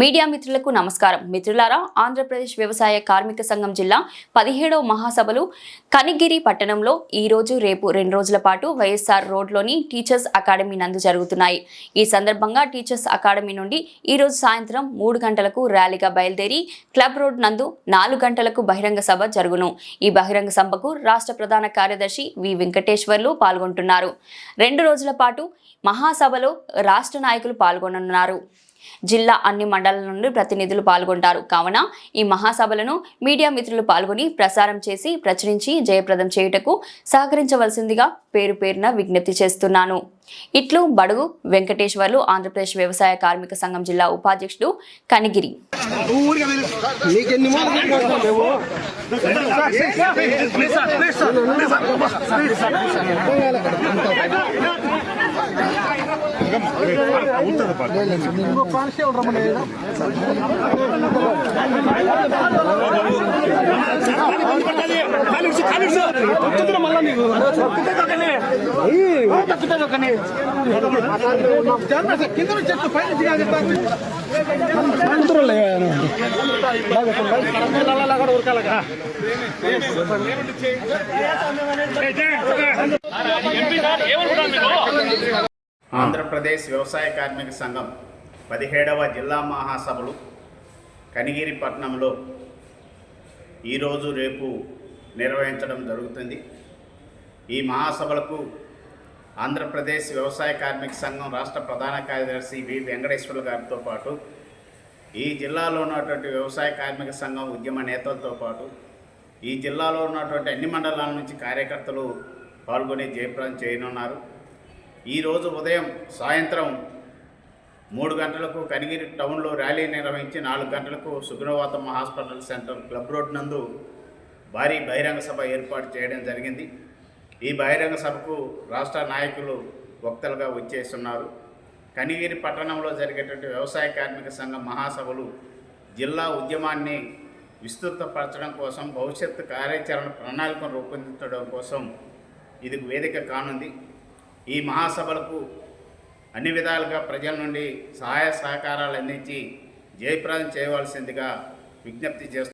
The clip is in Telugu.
మీడియా మిత్రులకు నమస్కారం. మిత్రులారా ఆంధ్రప్రదేశ్ వ్యవసాయ కార్మిక సంఘం జిల్లా పదిహేడవ మహాసభలు కనిగిరి పట్టణంలో ఈ రోజు రేపు రెండు రోజుల పాటు వైఎస్ఆర్ రోడ్లోని టీచర్స్ అకాడమీ నందు జరుగుతున్నాయి. ఈ సందర్భంగా టీచర్స్ అకాడమీ నుండి ఈ రోజు సాయంత్రం మూడు గంటలకు ర్యాలీగా బయలుదేరి క్లబ్ రోడ్ నందు నాలుగు గంటలకు బహిరంగ సభ జరుగును. ఈ బహిరంగ సభకు రాష్ట్ర ప్రధాన కార్యదర్శి వి వెంకటేశ్వర్లు పాల్గొంటున్నారు. రెండు రోజుల పాటు మహాసభలో రాష్ట్ర నాయకులు పాల్గొననున్నారు. జిల్లా అన్ని మండలాల నుండి ప్రతినిధులు పాల్గొంటారు. కావున ఈ మహాసభలను మీడియా మిత్రులు పాల్గొని ప్రసారం చేసి ప్రచురించి జయప్రదం చేయుటకు సహకరించవలసిందిగా పేరు పేరున విజ్ఞప్తి చేస్తున్నాను. ఇట్లు బడుగు వెంకటేశ్వర్లు ఆంధ్రప్రదేశ్ వ్యవసాయ కార్మిక సంఘం జిల్లా ఉపాధ్యక్షుడు కనిగిరి. నీకెన్ని మాటలు మాట్లాడలేవు కానిస్టేబుల్ ఆంధ్రప్రదేశ్ వ్యవసాయ కార్మిక సంఘం పదిహేడవ జిల్లా మహాసభలు కనిగిరిపట్నంలో ఈరోజు రేపు నిర్వహించడం జరుగుతుంది. ఈ మహాసభలకు ఆంధ్రప్రదేశ్ వ్యవసాయ కార్మిక సంఘం రాష్ట్ర ప్రధాన కార్యదర్శి వి వెంకటేశ్వర్లు గారితో పాటు ఈ జిల్లాలో ఉన్నటువంటి వ్యవసాయ కార్మిక సంఘం ఉద్యమ నేతలతో పాటు ఈ జిల్లాలో ఉన్నటువంటి అన్ని మండలాల నుంచి కార్యకర్తలు పాల్గొని జయప్రదం చేయనున్నారు. ఈరోజు ఉదయం సాయంత్రం మూడు గంటలకు కనిగిరి టౌన్లో ర్యాలీ నిర్వహించి నాలుగు గంటలకు Sugunavathamma hospital centre club road నందు భారీ బహిరంగ సభ ఏర్పాటు చేయడం జరిగింది. ఈ బహిరంగ సభకు రాష్ట్ర నాయకులు వక్తలుగా వచ్చేస్తున్నారు. కనిగిరి పట్టణంలో జరిగేటువంటి వ్యవసాయ కార్మిక సంఘం మహాసభలు జిల్లా ఉద్యమాన్ని విస్తృతపరచడం కోసం భవిష్యత్తు కార్యాచరణ ప్రణాళికను రూపొందించడం కోసం ఇది వేదిక కానుంది. ఈ మహాసభలకు అన్ని విధాలుగా ప్రజల నుండి సహాయ సహకారాలు అందించి జయప్రదం చేయవలసిందిగా విజ్ఞప్తి చేస్తున్నాను